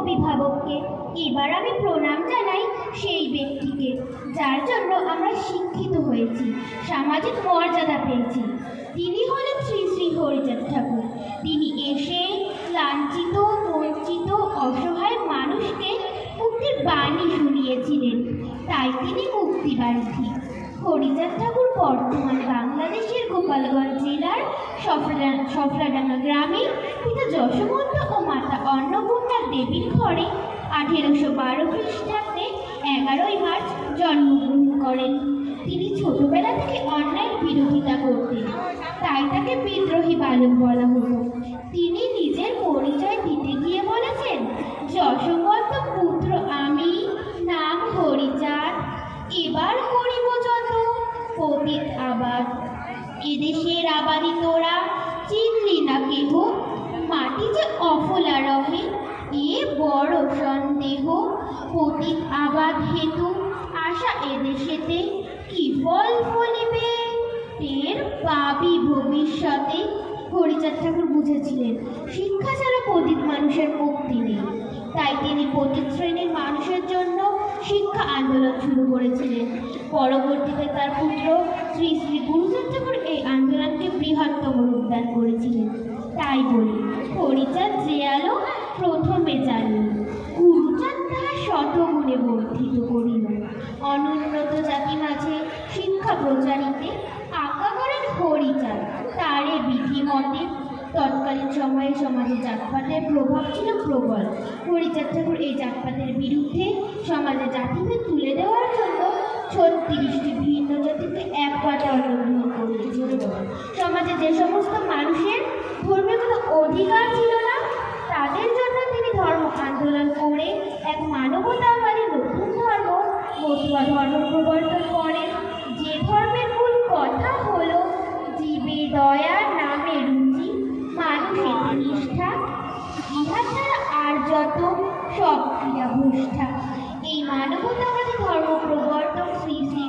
অভিভাবককে। এবার আমি প্রণাম জানাই সেই ব্যক্তিকে, যার জন্য আমরা শিক্ষিত হয়েছি, সামাজিক মর্যাদা পেয়েছি। তিনি হলেন শ্রী শ্রী হরিচাঁদ ঠাকুর। তিনি এসে লাঞ্ছিত, বঞ্চিত, অসহায় মানুষকে মুক্তির বাণী শুনিয়েছিলেন। তাই তিনি মুক্তিবান্ধী হরিচাঁদ ঠাকুর বর্তমান বাংলাদেশের গোপালগঞ্জ জেলার সফলাডাঙ্গা গ্রামে পিতা যশোমন্ত ও মাতা অন্নপূর্ণা দেবীর ঘরে আঠেরোশো বারো খ্রিস্টাব্দে এগারোই মার্চ জন্মগ্রহণ করেন। তিনি ছোটবেলা থেকে অন্যায়ের বিরোধিতা করতেন। তাই তাকে বিদ্রোহী বালক বলা হতো। তিনি নিজের পরিচয় দিতে গিয়ে বলেছেন, যশোমন্ত পুত্র আমি, নাম হরিচাঁদ। এবার করিব যত, পতিত আবার এদেশের আবাদি তোরা চিনলি না কেহ? মাটি যে অফলা রহে, এ বড় সন্দেহ। পতিত আবাদ হেতু, আশা এদেশেতে কি ফল ফলিবে? টের পাবি ভবিষ্যতে। হরিচাঁদ ঠাকুর বুঝেছিলেন, শিক্ষা ছাড়া পতিত মানুষের মুক্তি নেই। তাই তিনি পতিত শ্রেণির মানুষের জন্য শিক্ষা আন্দোলন শুরু করেছিলেন। পরবর্তীতে তার পুত্র শ্রী শ্রী গুরুচাঁদ ঠাকুর এই আন্দোলনকে বৃহত্তম রূপদান করেছিলেন। তাই বলি হরিচাঁদ যে আলো প্রথমে জানি গুরুচাঁদ তাহা শতগুণে বর্ধিত করিল। অনুন্নত জাতি মাঝে শিক্ষা প্রচারিতে আজ্ঞা করেন হরিচাঁদ। তারে বিধি মতে তৎকালীন সময়ে সমাজে জাতপাতের প্রভাব ছিল প্রবল। হরিচাঁদ ঠাকুর এই জাতপাতের বিরুদ্ধে সমাজে জাতিকে তুলে দেওয়ার জন্য ছত্রিশটি ভিন্ন জাতিকে এক পাতে অংশগ্রহণ করেছিল। সমাজে যে সমস্ত মানুষের ধর্মীয় কোনো অধিকার ছিল না, তাদের জন্য তিনি ধর্ম আন্দোলন করে এক মানবতাবাদী নতুন ধর্ম, মতুয়া ধর্ম প্রবর্তন করেন। সব ক্রিয়া এই মানবতাবাদী ধর্ম প্রবর্তক শ্রী শ্রী